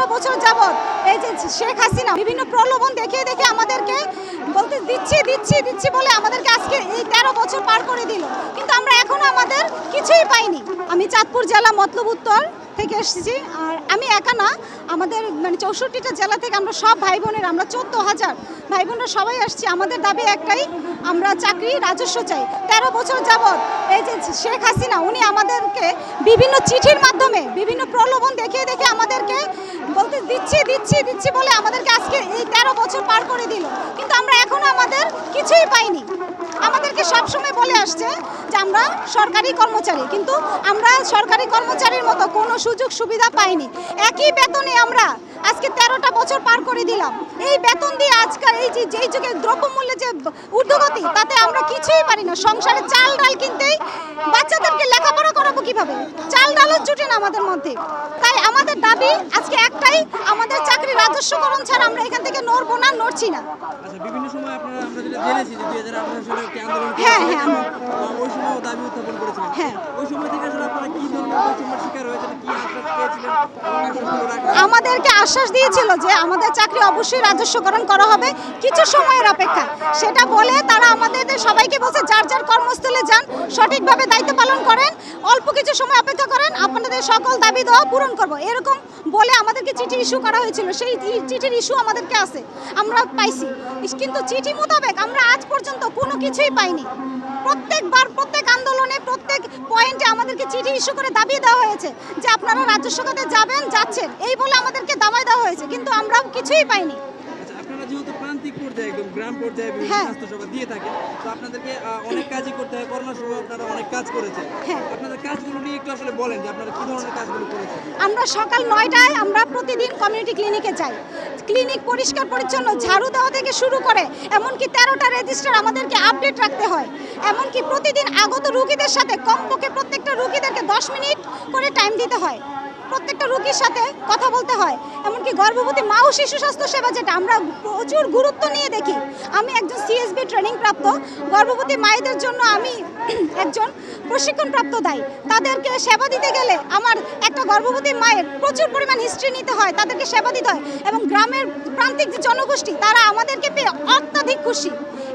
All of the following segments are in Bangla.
তেরো বছর যাবৎ এই যে শেখ হাসিনা বিভিন্ন প্রলোভন দেখিয়ে দেখে আমাদেরকে বলতে দিচ্ছি দিচ্ছি দিচ্ছি বলে আমাদেরকে আজকে এই তেরো বছর পার করে দিল। কিন্তু আমরা এখনও আমাদের কিছুই পাইনি। আমি চাঁদপুর জেলা মতলব উত্তর থেকে এসেছি আর আমি একা না, আমাদের মানে চৌষট্টিটা জেলা থেকে আমরা সব ভাই বোনের, আমরা চোদ্দ হাজার ভাই বোনরা সবাই আসছি। আমাদের দাবি একটাই, আমরা চাকরি রাজস্ব চাই। তেরো বছর যাবৎ এই যে শেখ হাসিনা, উনি আমাদেরকে বিভিন্ন চিঠির মাধ্যমে বিভিন্ন প্রলোভন দেখিয়ে দেখে দিচ্ছি দিচ্ছি দিচ্ছি বলে আমাদেরকে আজকে এই তেরো বছর পার করে দিল। কিন্তু আমরা এখনও আমাদের কিছুই পাইনি। আমাদেরকে সব সময় বলে আসছে যে আমরা সরকারি কর্মচারী, কিন্তু আমরা সরকারি কর্মচারীর মতো কোনো সুযোগ সুবিধা পাইনি। একই বেতনে আমরা আজকে তেরোটা বছর পার করে দিলাম। এই বেতন দিয়ে আজকাল এই যে, যেই যুগে দ্রব্যমূল্যে যে ঊর্ধ্বগতি, তাতে আমরা কিছুই পারি না। সংসারে চাল, ডাল কিনতেই বাচ্চাদেরকে লেখাপড়া করাবো কীভাবে? চাল, ডালও জুটে না আমাদের মধ্যে। আমাদের দাবি আজকে একটাই আমাদের চাকরি রাজস্বকরণ ছাড়া আমরা এখান থেকে নড়বো না নড়ছি না আচ্ছা বিভিন্ন সময় আপনারা আমরা যেটা জেনেছি যে সালে একটি আন্দোলন হ্যাঁ, হ্যাঁ। এবং, ওই সময় দাবি উত্থাপন করেছিলেন হ্যাঁ। ওই সময় থেকে আসলে আপনারা কি ধরনের আমাদেরকে আশ্বাস দিয়েছিল যে আমাদের চাকরি অবশ্যই রাজস্বকরণ করা হবে। কিছু সময়ের অপেক্ষা। সেটা বলে তারা আমাদের সবাইকে বলছে, যার যার কর্মস্থলে যান, সঠিকভাবে দায়িত্ব পালন করেন, অল্প কিছু সময় অপেক্ষা করেন, আপনাদের সকল দাবি দেওয়া পূরণ করব। এরকম বলে আমাদেরকে চিঠি ইস্যু করা হয়েছিল। সেই চিঠির ইস্যু আমাদেরকে আছে। আমরা পাইছি। কিন্তু চিঠি মোতাবেক আমরা আজ পর্যন্ত কোনো কিছুই পাইনি। প্রত্যেকবার, প্রত্যেক আন্দোলনে, প্রত্যেক পয়েন্টে আমাদেরকে চিঠি ইস্যু করে দাবি দেওয়া হয়েছে যে আপনারা খাতে যাবেন, যাচ্ছেন, এই বলে আমাদেরকে দাবাই দেওয়া হয়েছে। কিন্তু আমরা কিছুই পাইনি। প্রান্তিক পর্যায়ে একদম গ্রাম পর্যায়ে হ্যাঁ। স্বাস্থ্যসেবা দিয়ে থাকেন তো আপনাদেরকে অনেক কাজই করতে হয়। করোনার সময় আপনারা অনেক কাজ করেছেন। হ্যাঁ। আপনাদের কাজগুলো নিয়ে একটু আসলে বলেন যে আপনারা কি ধরনের কাজগুলো করেছেন? আমরা সকাল নয়টায় আমরা প্রতিদিন কমিউনিটি ক্লিনিকে যাই। ক্লিনিক পরিষ্কার পরিচ্ছন্ন ঝাড়ু দেওয়া থেকে শুরু করে এমনকি তেরোটা রেজিস্টার আমাদেরকে আপডেট রাখতে হয়। এমনকি প্রতিদিন আগত রুগীদের সাথে কমপক্ষে প্রত্যেকটা রুগীদেরকে দশ মিনিট করে টাইম দিতে হয়। প্রত্যেকটা রোগীর সাথে কথা বলতে হয়। এমনকি গর্ভবতী মা ও শিশু স্বাস্থ্য সেবা যেটা আমরা প্রচুর গুরুত্ব নিয়ে দেখি। আমি একজন সিএসবি ট্রেনিং প্রাপ্ত। গর্ভবতী মায়েদের জন্য আমি একজন প্রশিক্ষণপ্রাপ্ত দায়ী। তাদেরকে সেবা দিতে গেলে আমার একটা গর্ভবতী মায়ের প্রচুর পরিমাণ হিস্ট্রি নিতে হয়। তাদেরকে সেবা দিতে হয় এবং গ্রামের প্রান্তিক যে জনগোষ্ঠী, তারা আমাদেরকে পেয়ে অত্যাধিক খুশি।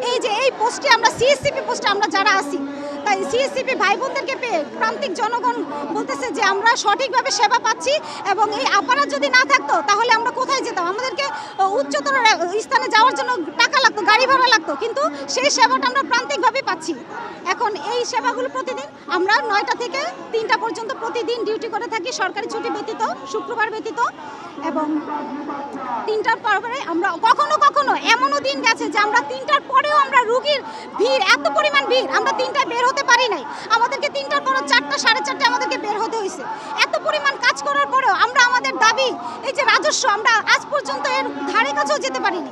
এই যে এই পোস্টে আমরা সিএসসিপি পোস্টে আমরা যারা আছি তাই সিএসসিপি ভাই বোনদেরকে পেয়ে প্রান্তিক জনগণ বলতেছে যে আমরা সঠিকভাবে সেবা পাচ্ছি এবং এই আপারা যদি না থাকতো তাহলে আমরা কোথায় যেতাম? আমাদেরকে আহ, উচ্চতর স্থানে যাওয়ার জন্য টাকা লাগতো, গাড়ি ভাড়া লাগতো, কিন্তু সেই সেবাটা আমরা প্রান্তিকভাবে পাচ্ছি। এখন এই সেবাগুলো প্রতিদিন আমরা নয়টা থেকে তিনটা পর্যন্ত প্রতিদিন ডিউটি করে থাকি, সরকারি ছুটি ব্যতীত, শুক্রবার ব্যতীত, এবং তিনটার পরে আমরা কখনো কখনো এমনও দিন গেছে যে আমরা তিনটার পরেও আমরা রুগীর ভিড়, এত পরিমাণ ভিড়, আমরা তিনটায় বের হতে পারি নাই। আমাদেরকে তিনটার পর চারটা, সাড়ে চারটে আমাদেরকে বের হতে হয়েছে এত পরিমাণ কাজ করার পরেও আমরা দাবি, এই যে রাজস্ব, আমরা আজ পর্যন্ত এর ধারে কাছেও যেতে পারিনি।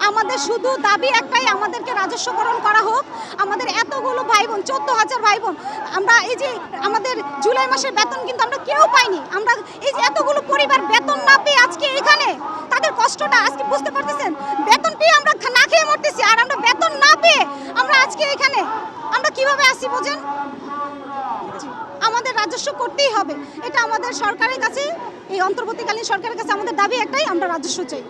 আমাদের শুধু দাবি একটাই, আমাদেরকে রাজস্বকরণ করা হোক। আমাদের এতগুলো ভাই বোন চোদ্দ হাজার ভাই বোন আমরা এই যে আমাদের জুলাই মাসের বেতন কিন্তু আমরা কেউ পাইনি। আমরা এই যে এতগুলো পরিবার বেতন না পেয়ে আজকে এখানে, তাদের কষ্টটা আজকে বুঝতে পারতেছেন বেতন পেয়ে আমরা খা- না খেয়ে মরতেছি আর আমরা বেতন না পেয়ে আমরা আজকে এখানে আমরা কীভাবে আসি বোঝেন আমাদের রাজস্ব করতেই হবে। এটা আমাদের সরকারের কাছে, এই অন্তর্বর্তীকালীন সরকারের কাছে আমাদের দাবি একটাই, আমরা রাজস্ব চাই।